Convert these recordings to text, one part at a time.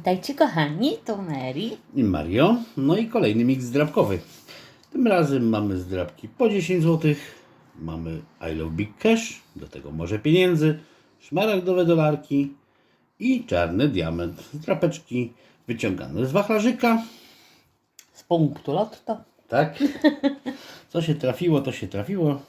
Witajcie kochani, to Mary. i Mario. No i kolejny miks zdrabkowy. Tym razem mamy zdrabki po 10 zł. Mamy I Love Big Cash, do tego może pieniędzy, szmaragdowe dolarki i czarny diament. Zdrapeczki wyciągane z wachlarzyka. Z punktu lotto. Tak. Co się trafiło, to się trafiło.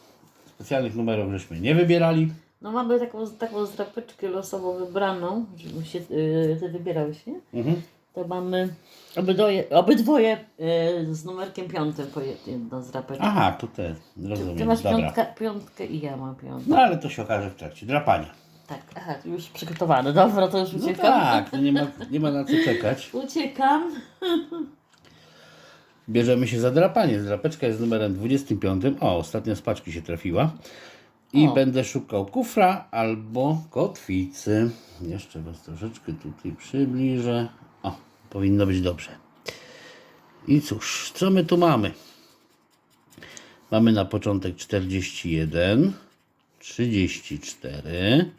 Specjalnych numerów żeśmy nie wybierali. No mamy taką, taką zdrapeczkę losowo wybraną, żeby się, yy, ty wybierałeś, nie? Mhm. To mamy obydwoje, obydwoje yy, z numerkiem piątym po jed- jedną zdrapeczkę. Aha, to te, Ty rozumiem. masz Dobra. piątka, piątkę i ja mam piątkę. No ale to się okaże w trakcie drapania. Tak, aha, już przygotowane. Dobra, to już No uciekam. tak, nie ma, nie ma na co czekać. Uciekam. Bierzemy się za drapanie. Drapeczka jest numerem 25. O, ostatnia z paczki się trafiła. I O. będę szukał kufra albo kotwicy. Jeszcze Was troszeczkę tutaj przybliżę. O, powinno być dobrze. I cóż, co my tu mamy? Mamy na początek 41, 34,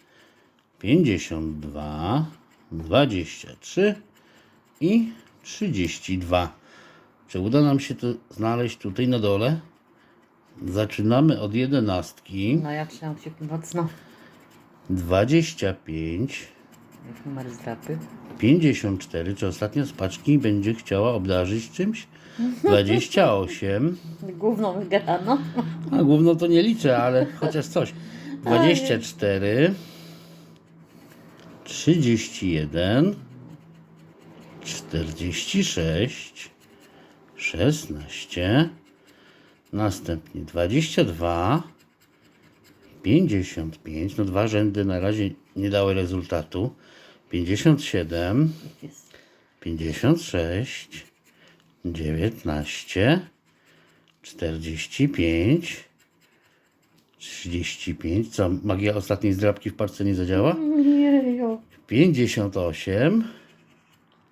52, 23 i 32. Czy uda nam się to znaleźć tutaj na dole? Zaczynamy od jedenastki. No ja trzymam się mocno. 25, Jak numer zdrapy. 54. Czy ostatnia z paczki będzie chciała obdarzyć czymś? 28. Główną wygrano. A główno to nie liczę, ale chociaż coś. 24. 31. 46. 16. Następnie 22. 55. No dwa rzędy na razie nie dały rezultatu. 57. Jest. 56, 19, 45, 35. Co, magia ostatniej zdrabki w parce nie zadziała? Jejo. 58,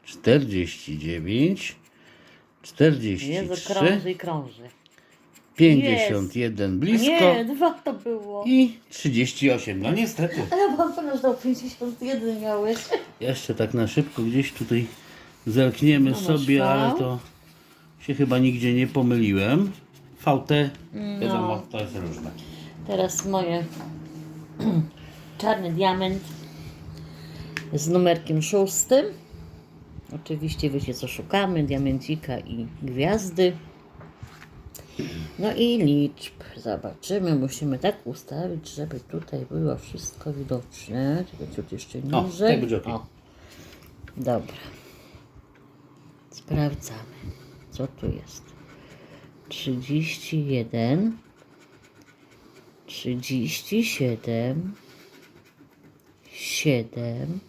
49, Jezu, 43, krąży i krąży. 51 blisko Nie, dwa to było. i 38. No niestety. A ja mam pewność, że do 51 miałeś. Jeszcze tak na szybko gdzieś tutaj zerkniemy Numer sobie, V. ale to się chyba nigdzie nie pomyliłem. VT, wiadomo, to jest różne. Teraz moje czarny diament z numerkiem szóstym. Oczywiście wiecie co szukamy, diamencika i gwiazdy. No i liczb. Zobaczymy, musimy tak ustawić, żeby tutaj było wszystko widoczne. Tylko ciut jeszcze O, niżej. tak będzie okej. O, Dobra. Sprawdzamy, co tu jest. 31 37 7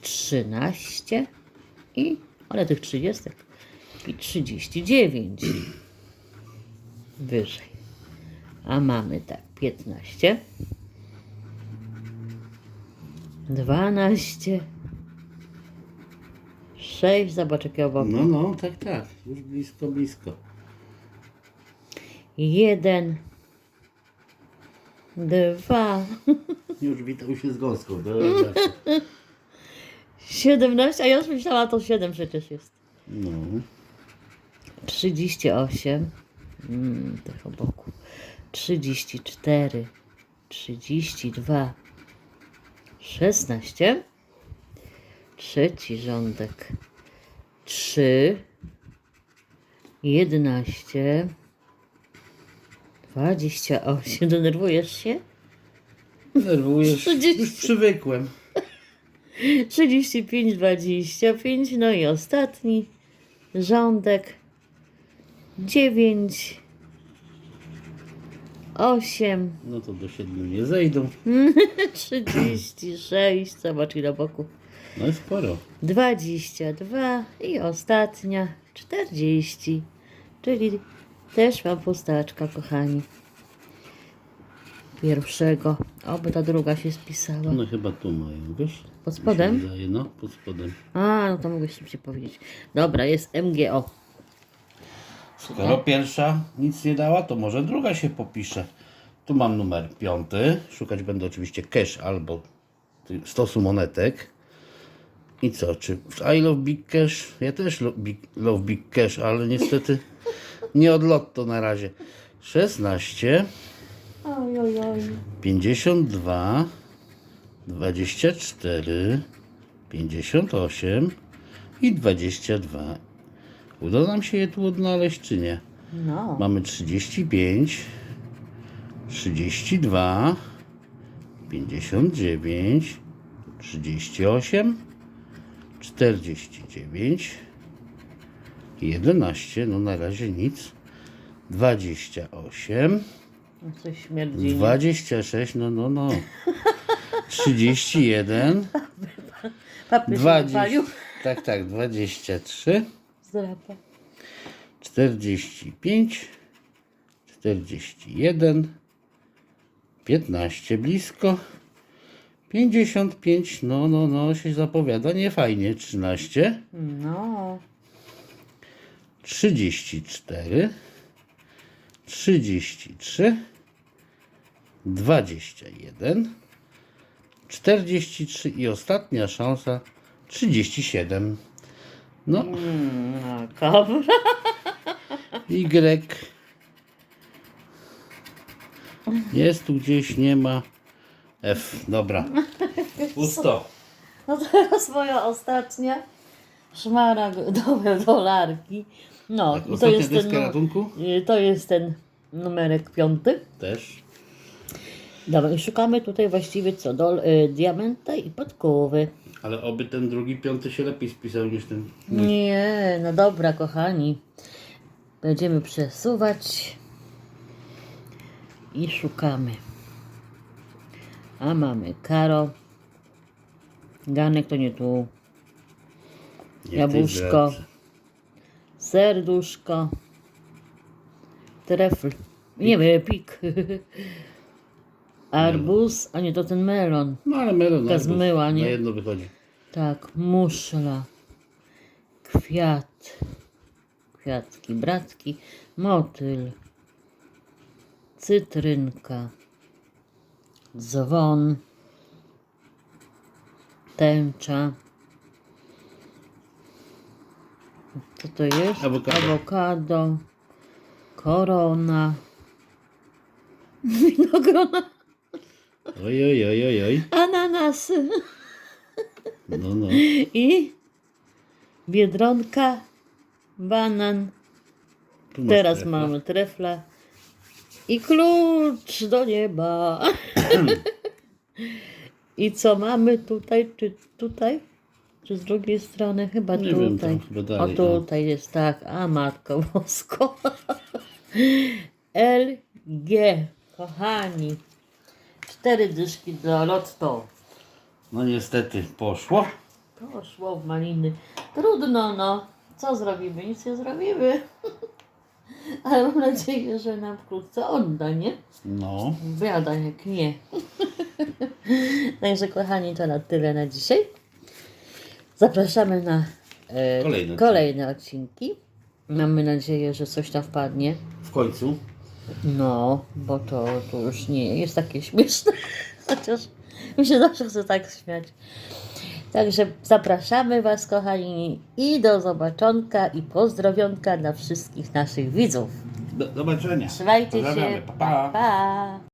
13 i ale tych 30 i 39 wyżej. A mamy tak 15 12 6 zobacz jakie obok No, no, tak, tak. Już blisko, blisko. jeden dwa Już witał się z gąską. Dobra. 17, a ja już myślała, to 7 przecież jest. No. 38, mm, trochę boku. 34, 32, 16, trzeci rządek, 3, 11, 28. Denerwujesz się? Nerwujesz. 30. Już przywykłem. 35, 25, no i ostatni rządek 9, 8, No to do siedmiu nie zejdą. 36, zobacz ile boku, No i sporo. 22 i ostatnia 40, czyli też mam pustaczka, kochani. Pierwszego, oby ta druga się spisała. No chyba tu mają, wiesz? Pod spodem? Mi się wydaje, No, pod spodem. A, no to mogę szybciej powiedzieć. Dobra, jest MGO. Skoro pierwsza nic nie dała, to może druga się popisze. Tu mam numer piąty. Szukać będę oczywiście cash albo stosu monetek. I co, czy I love Big Cash? Ja też lo, big, love Big Cash, ale niestety nie od lotto na razie. 16, Oj, oj, oj. 52, 24, 58 i 22. Uda nam się je tu odnaleźć, czy nie? No. Mamy 35, 32, 59, 38, 49, 11, no na razie nic, 28, No Coś śmierdzi. nie? 26, no no no, 31, Papier się 20, wypalił. tak tak, 23, Zdrapa. 45, 41, 15 blisko, 55, no, no, no, się zapowiada nie fajnie, 13, No. 34, 33, 21, 43 i ostatnia szansa 37. No, Mm, dobra. Y. Jest tu gdzieś, nie ma. F, dobra. Pusto. No teraz moja ostatnia szmaragdowe dolarki. No, Tak, i to jest, ten, ratunku? y, to jest ten numerek piąty. Też. Dobra, i szukamy tutaj właściwie co? Dol, y, diamenta i podkowy. Ale oby ten drugi, piąty się lepiej spisał niż ten. Nie, no dobra, kochani. Będziemy przesuwać i szukamy. A mamy karo. Ganek to nie tu. Nie w tej Jabłuszko. Serduszko. Trefl. Nie wiem, pik. Arbuz, a nie to ten melon. No ale melon Taka arbuz zmyła, nie? Na jedno wychodzi. Tak, muszla. Kwiat. Kwiatki, bratki. Motyl. Cytrynka. Dzwon. Tęcza. Co to jest? Awokado. Awokado. Korona. Winogrona. Oj, oj, oj, oj, oj. Ananasy. No, no. I biedronka, banan. Tu masz Teraz trefla. mamy trefla. I klucz do nieba. I co mamy tutaj? Czy tutaj? Czy z drugiej strony? Chyba Nie wiem, tutaj. tam chyba dalej, o tutaj jest tak. A matko bosko. LG. Kochani. Cztery dyszki dla lotto. No niestety poszło. Poszło w maliny. Trudno, no. Co zrobimy? Nic nie zrobimy. Ale mam nadzieję, że nam wkrótce odda, nie? No. Biada jak nie. Także kochani, to na tyle na dzisiaj. Zapraszamy na e, Kolejne kolejne odcinki. Mamy nadzieję, że coś tam wpadnie. W końcu. No, bo to, to już nie jest takie śmieszne. Chociaż mi się zawsze chce tak śmiać. Także zapraszamy Was, kochani, i do zobaczonka i pozdrowionka dla wszystkich naszych widzów. Do zobaczenia. Trzymajcie się. Pa, pa. pa.